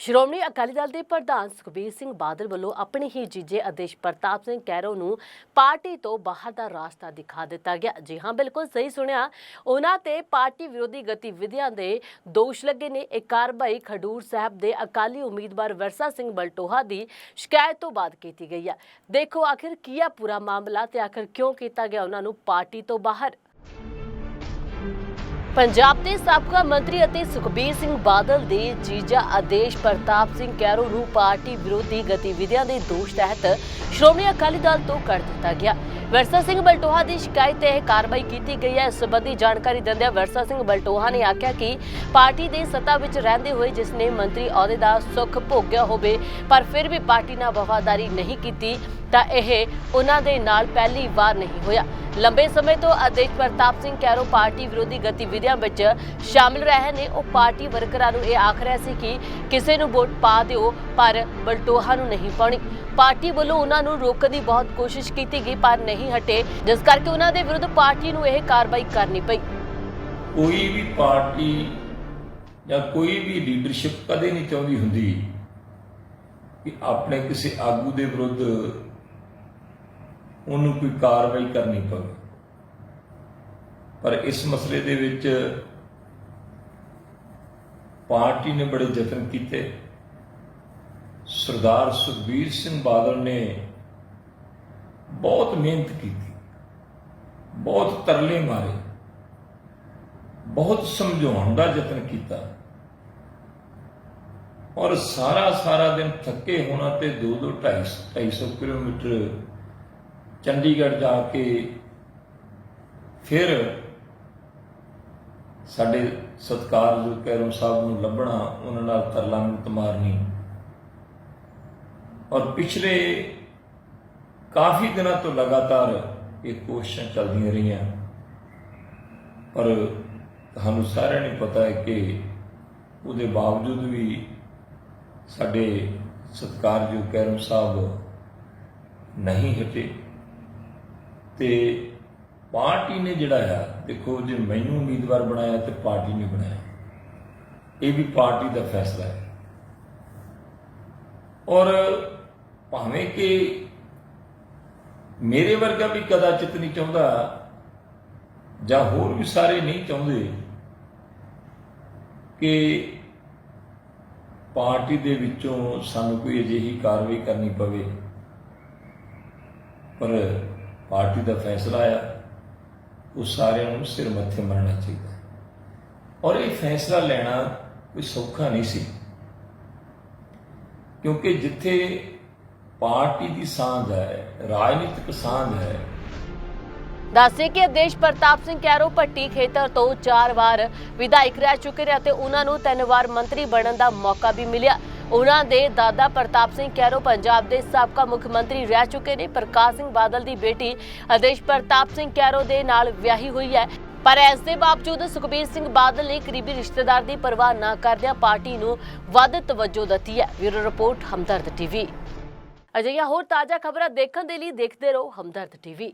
ਸ਼੍ਰੋਮਣੀ ਅਕਾਲੀ ਦਲ ਦੇ ਪ੍ਰਧਾਨ ਸੁਖਬੀਰ ਸਿੰਘ ਬਾਦਲ ਵੱਲੋਂ ਆਪਣੇ ਹੀ ਜੀਜੇ ਆਦੇਸ਼ ਪ੍ਰਤਾਪ ਸਿੰਘ ਕੈਰੋ ਨੂੰ ਪਾਰਟੀ ਤੋਂ ਬਾਹਰ ਦਾ ਰਾਸਤਾ ਦਿਖਾ ਦਿੱਤਾ ਗਿਆ। ਜੀ ਹਾਂ, ਬਿਲਕੁਲ ਸਹੀ ਸੁਣਿਆ। ਉਹਨਾਂ ਤੇ ਪਾਰਟੀ ਵਿਰੋਧੀ ਗਤੀਵਿਧੀਆਂ ਦੇ ਦੋਸ਼ ਲੱਗੇ ਨੇ। ਇਹ ਕਾਰਵਾਈ ਖਡੂਰ ਸਾਹਿਬ ਦੇ ਅਕਾਲੀ ਉਮੀਦਵਾਰ ਵਰਸਾ ਸਿੰਘ ਬਲਟੋਹਾ ਦੀ ਸ਼ਿਕਾਇਤ ਤੋਂ ਬਾਅਦ ਕੀਤੀ ਗਈ ਹੈ ਦੇਖੋ, ਆਖਿਰ ਕੀ ਆ ਪੂਰਾ ਮਾਮਲਾ ਤੇ ਆਖਿਰ ਕਿਉਂ ਕੀਤਾ ਗਿਆ ਉਹਨਾਂ ਨੂੰ ਪਾਰਟੀ ਤੋਂ ਬਾਹਰ? ਪੰਜਾਬ ਦੇ ਸਾਬਕਾ ਮੰਤਰੀ ਅਤੇ ਸੁਖਬੀਰ ਸਿੰਘ ਬਾਦਲ ਦੇ ਜੀਜਾ ਆਦੇਸ਼ ਪ੍ਰਤਾਪ ਸਿੰਘ ਕੈਰੋ ਨੂੰ ਪਾਰਟੀ ਵਿਰੋਧੀ ਗਤੀਵਿਧੀਆਂ ਦੇ ਦੋਸ਼ ਤਹਿਤ ਸ਼੍ਰੋਮਣੀ ਅਕਾਲੀ ਦਲ ਤੋਂ ਕੱਢ ਦਿੱਤਾ ਗਿਆ। ਵਰਸਾ ਸਿੰਘ ਬਲਟੋਹਾ ਦੀ ਸ਼ਿਕਾਇਤ ਤੇ ਇਹ ਕਾਰਵਾਈ ਕੀਤੀ ਗਈ ਹੈ। ਇਸ ਸੰਬੰਧੀ ਜਾਣਕਾਰੀ ਦਿੰਦਿਆਂ ਵਰਸਾ ਸਿੰਘ ਬਲਟੋਹਾ ਨੇ ਆਖਿਆ ਕਿ ਪਾਰਟੀ ਦੇ ਸੱਤਾ ਵਿੱਚ ਰਹਿੰਦੇ ਹੋਏ ਜਿਸ ਨੇ ਮੰਤਰੀ ਅਹੁਦੇ ਦਾ ਸੁੱਖ ਭੋਗਿਆ ਹੋਵੇ, ਪਰ ਫਿਰ ਵੀ ਪਾਰਟੀ ਨਾਲ ਵਫਾਦਾਰੀ ਨਹੀਂ ਕੀਤੀ। ਤਾਂ ਇਹ ਉਹਨਾਂ ਦੇ ਨਾਲ ਪਹਿਲੀ ਵਾਰ ਨਹੀਂ ਹੋਇਆ। ਲੰਬੇ ਸਮੇਂ ਤੋਂ ਆਦੇਸ਼ ਪ੍ਰਤਾਪ ਸਿੰਘ ਕੈਰੋ ਪਾਰਟੀ ਵਿਰੋਧੀ ਗਤੀਵਿਧੀਆਂ ਵਿੱਚ ਸ਼ਾਮਿਲ ਰਹੇ ਨੇ। ਉਹ ਪਾਰਟੀ ਵਰਕਰਾਂ ਨੂੰ ਇਹ ਆਖ ਰਿਹਾ ਸੀ ਕਿ ਕਿਸੇ ਨੂੰ ਵੋਟ ਪਾ ਦਿਓ, ਪਰ ਬਲਟੋਹਾ ਨੂੰ ਨਹੀਂ ਪਾਉਣੀ। ਪਾਰਟੀ ਵੱਲੋਂ ਉਹਨਾਂ ਨੂੰ ਰੋਕਣ ਦੀ ਬਹੁਤ ਕੋਸ਼ਿਸ਼ ਕੀਤੀ ਗਈ, ਪਰ ਨਹੀਂ ਹਟੇ। ਜਿਸ ਕਰਕੇ ਉਹਨਾਂ ਦੇ ਵਿਰੁੱਧ ਪਾਰਟੀ ਨੂੰ ਇਹ ਕਾਰਵਾਈ ਕਰਨੀ ਪਈ। ਕੋਈ ਵੀ ਪਾਰਟੀ ਜਾਂ ਕੋਈ ਵੀ ਲੀਡਰਸ਼ਿਪ ਕਦੇ ਨਹੀਂ ਚਾਹੁੰਦੀ ਹੁੰਦੀ ਕਿ ਆਪਣੇ ਕਿਸੇ ਆਗੂ ਦੇ ਵਿਰੁੱਧ ਉਹਨੂੰ ਕੋਈ ਕਾਰਵਾਈ ਕਰਨੀ ਪਵੇ। ਪਰ ਇਸ ਮਸਲੇ ਦੇ ਵਿੱਚ ਪਾਰਟੀ ਨੇ ਬੜੇ ਯਤਨ ਕੀਤੇ। ਸਰਦਾਰ ਸੁਖਬੀਰ ਸਿੰਘ ਬਾਦਲ ਨੇ ਬਹੁਤ ਮਿਹਨਤ ਕੀਤੀ। ਬਹੁਤ ਤਰਲੇ ਮਾਰੇ। ਬਹੁਤ ਸਮਝਾਉਣ ਦਾ ਯਤਨ ਕੀਤਾ। ਔਰ ਸਾਰਾ ਸਾਰਾ ਦਿਨ ਥੱਕੇ ਹੋਣਾ ਤੇ 2-2 250 ਕਿਲੋਮੀਟਰ ਚੰਡੀਗੜ੍ਹ ਜਾ ਕੇ ਫਿਰ ਸਾਡੇ ਸਤਿਕਾਰਯੋਗ ਕੈਰਮ ਸਾਹਿਬ ਨੂੰ ਲੱਭਣਾ, ਉਹਨਾਂ ਨਾਲ ਤਰਲਾ ਮਿੰਤ ਮਾਰਨੀ। ਔਰ ਪਿਛਲੇ ਕਾਫੀ ਦਿਨਾਂ ਤੋਂ ਲਗਾਤਾਰ ਇਹ ਕੋਸ਼ਿਸ਼ਾਂ ਚੱਲਦੀਆਂ ਰਹੀਆਂ। ਪਰ ਤੁਹਾਨੂੰ ਸਾਰਿਆਂ ਨੂੰ ਪਤਾ ਹੈ ਕਿ ਉਹਦੇ ਬਾਵਜੂਦ ਵੀ ਸਾਡੇ ਸਤਿਕਾਰਯੋਗ ਕੈਰਮ ਸਾਹਿਬ ਨਹੀਂ ਹਟੇ। ਤੇ ਪਾਰਟੀ ਨੇ ਜਿਹੜਾ ਆ, ਦੇਖੋ ਜੇ ਮੈਨੂੰ ਉਮੀਦਵਾਰ ਬਣਾਇਆ ਤੇ ਪਾਰਟੀ ਨੇ ਬਣਾਇਆ। ਇਹ ਵੀ ਪਾਰਟੀ ਦਾ ਫੈਸਲਾ ਹੈ। ਔਰ ਭਾਵੇਂ ਕਿ ਮੇਰੇ ਵਰਗਾ ਵੀ ਕਦਾਚਿਤ ਨਹੀਂ ਚਾਹੁੰਦਾ, ਜਾਂ ਹੋਰ ਵੀ ਸਾਰੇ ਨਹੀਂ ਚਾਹੁੰਦੇ ਕਿ ਪਾਰਟੀ ਦੇ ਵਿੱਚੋਂ ਸਾਨੂੰ ਕੋਈ ਅਜਿਹੀ ਕਾਰਵਾਈ ਕਰਨੀ ਪਵੇ। ਪਰ ਪਾਰਟੀ ਦਾ ਫੈਸਲਾ ਆਇਆ, ਉਹ ਸਾਰਿਆਂ ਨੂੰ ਸਿਰ ਮੱਥੇ ਮੰਨਣਾ ਚਾਹੀਦਾ। ਔਰ ਇਹ ਫੈਸਲਾ ਲੈਣਾ ਕੋਈ ਸੌਖਾ ਨਹੀਂ ਸੀ। ਕਿਉਂਕਿ ਜਿੱਥੇ ਪਾਰਟੀ ਦੀ ਸਾਂਝ ਹੈ, ਰਾਜਨੀਤਿਕ ਸਾਂਝ ਹੈ। ਦੱਸੇ ਕਿ ਆਦੇਸ਼ ਪ੍ਰਤਾਪ ਸਿੰਘ ਕੈਰੋ ਪੱਟੀ ਖੇਤਰ ਤੋਂ ਚਾਰ ਵਾਰ ਵਿਧਾਇਕ ਰਹਿ ਚੁੱਕੇ ਨੇ ਅਤੇ ਉਹਨਾਂ ਨੂੰ ਤਿੰਨ ਵਾਰ ਮੰਤਰੀ ਬਣਨ ਦਾ ਮੌਕਾ ਵੀ ਮਿਲਿਆ। ਉਹਨਾਂ ਦੇ ਦਾਦਾ ਪ੍ਰਤਾਪ ਸਿੰਘ ਕੈਰੋ ਪੰਜਾਬ ਦੇ ਸਾਬਕਾ ਮੁੱਖ ਮੰਤਰੀ ਰਹਿ ਚੁੱਕੇ ਨੇ। ਪ੍ਰਕਾਸ਼ ਸਿੰਘ ਬਾਦਲ ਦੀ ਬੇਟੀ ਆਦੇਸ਼ ਪ੍ਰਤਾਪ ਸਿੰਘ ਕੈਰੋ ਦੇ ਨਾਲ ਵਿਆਹੀ ਹੋਈ ਹੈ। ਪਰ ਇਸ ਦੇ ਬਾਵਜੂਦ ਸੁਖਬੀਰ ਸਿੰਘ ਬਾਦਲ ਨੇ ਕਰੀਬੀ ਰਿਸ਼ਤੇਦਾਰ ਦੀ ਪਰਵਾਹ ਨਾ ਕਰਦਿਆਂ ਪਾਰਟੀ ਨੂੰ ਵੱਧ ਤਵੱਜੋ ਦਿੱਤੀ ਹੈ। Bureau report, Hamdard TV. ਅਜਿਹੀਆਂ ਹੋਰ ਤਾਜ਼ਾ ਖਬਰਾਂ ਦੇਖਣ ਦੇ ਲਈ ਦੇਖਦੇ ਰਹੋ ਹਮਦਰਦ ਟੀਵੀ।